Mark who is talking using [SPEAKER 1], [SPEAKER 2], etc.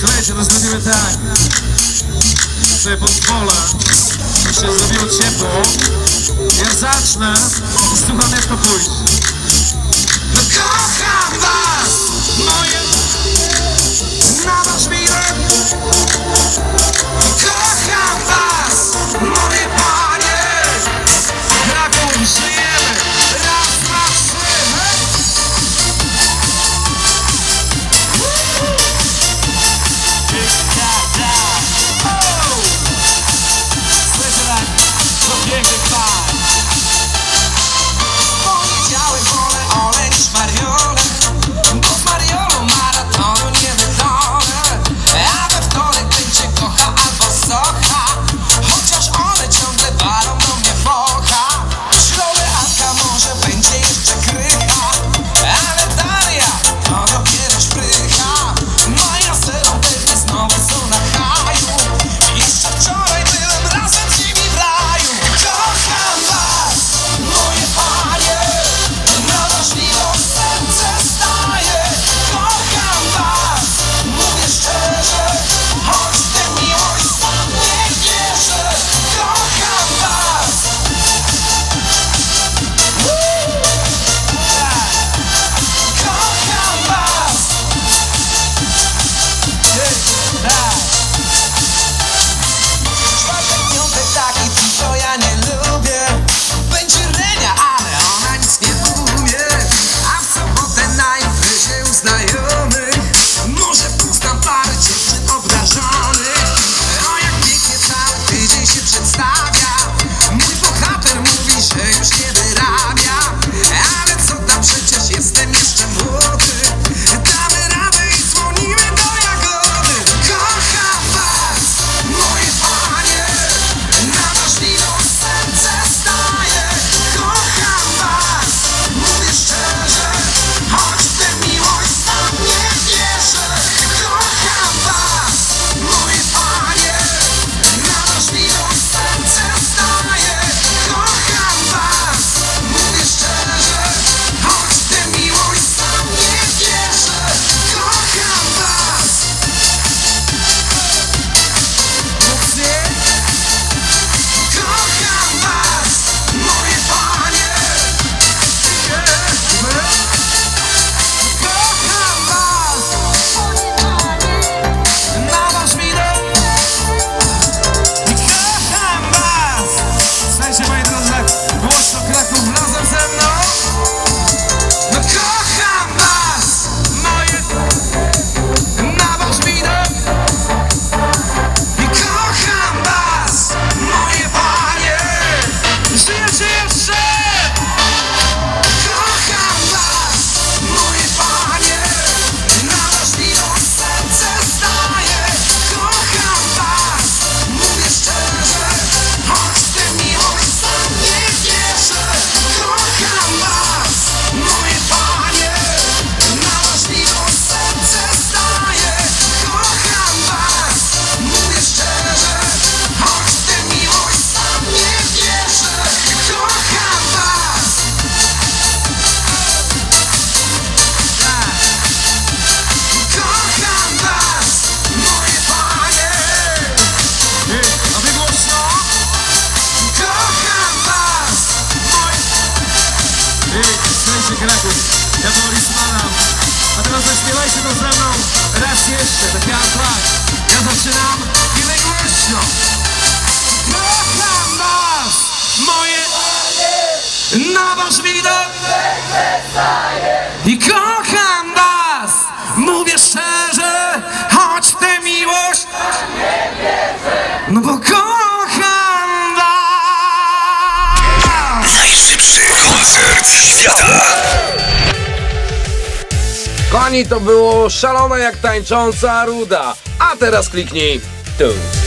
[SPEAKER 1] Słuchajcie, to zrobimy tak, że pozwolę, żeby się zrobiło ciepło. Ja zacznę, słuchajcie.
[SPEAKER 2] naszych Raków, Jaworis
[SPEAKER 1] Manam. A teraz zaśpiewajcie to ze mną raz jeszcze, tak jak tak. Ja zaczynam i najgłośno. Kocham was, moje na wasz widok. I kocham was, mówię szczerze, choć tę miłość. No bo
[SPEAKER 3] Kochani, to było szalone jak tańcząca ruda. A teraz kliknij tu.